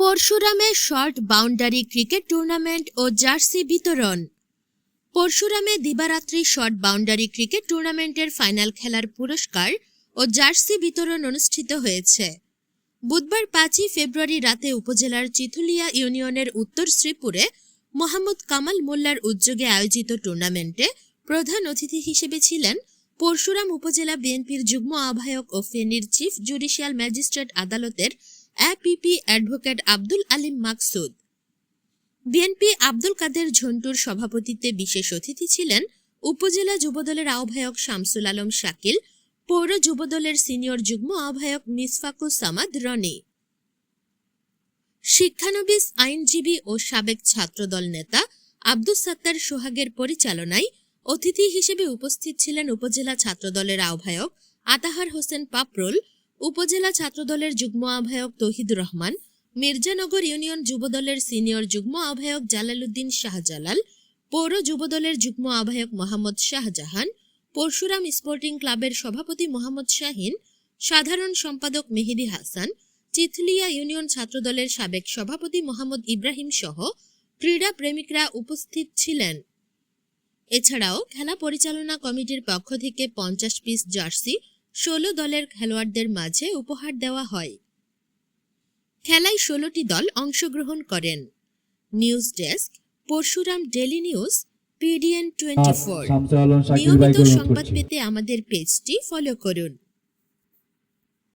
পরশুরামে short boundary cricket tournament ও jersey বিতরণ। পরশুরামে দিবারাত্রি শর্ট বাউন্ডারি ক্রিকেট টুর্নামেন্টের ফাইনাল খেলার পুরস্কার ও জার্সি বিতরণ অনুষ্ঠিত হয়েছে। বুধবার পাঁচই ফেব্রুয়ারি রাতে উপজেলার চিথুলিয়া ইউনিয়নের উত্তর শ্রীপুরে মোহাম্মদ কামাল মোল্লার উদ্যোগে আয়োজিত টুর্নামেন্টে প্রধান অতিথি হিসেবে ছিলেন পরশুরাম উপজেলা বিএনপির যুগ্ম আহ্বায়ক ও ফেনীর চিফ জুডিশিয়াল ম্যাজিস্ট্রেট আদালতের APP advocate Abdul Alim Maksud. BNP Abdul Kader ঝন্টুর সভাপতিত্বে বিশেষ অতিথি ছিলেন উপজেলা যুবদলের আহ্বায়ক শামসুল আলম শাকিল, পৌর যুবদলের সিনিয়র যুগ্ম আহ্বায়ক মিসফাকুস সামাদ রনি। শিক্ষানবিস আইনজীবী ও সাবেক ছাত্রদল নেতা আব্দুস সাত্তার সোহাগের পরিচালনায় অতিথি হিসেবে উপস্থিত ছিলেন উপজেলা ছাত্রদলের আহ্বায়ক আতাহার হোসেন পাপরুল, উপজেলা ছাত্রদলের যুগ্ম আহ্বায়ক তহিদুর রহমান, মির্জানগর ইউনিয়ন যুবদলের সিনিয়র যুগ্ম আহ্বায়ক জালালউদ্দিন শাহজালাল, পৌর যুবদলের যুগ্ম আহ্বায়ক মোহাম্মদ শাহজাহান, পরশুরাম স্পোর্টিং ক্লাবের সভাপতি মোহাম্মদ শাহিন, সাধারণ সম্পাদক মেহেদি হাসান, চিথলিয়া ইউনিয়ন ছাত্রদলের সাবেক সভাপতি মোহাম্মদ ইব্রাহিম সহ ক্রীড়া প্রেমিকরা উপস্থিত ছিলেন। এছাড়াও খেলা পরিচালনা কমিটির পক্ষ থেকে পঞ্চাশ পিস জার্সি ষোলো দলের খেলোয়াড়দের মাঝে উপহার দেওয়া হয়। খেলায় ষোলোটি দল অংশগ্রহণ করেন। News desk Parshuram daily news PDN twenty four. নিয়মিত সংবাদ পেতে আমাদের পেজটি ফলো করুন।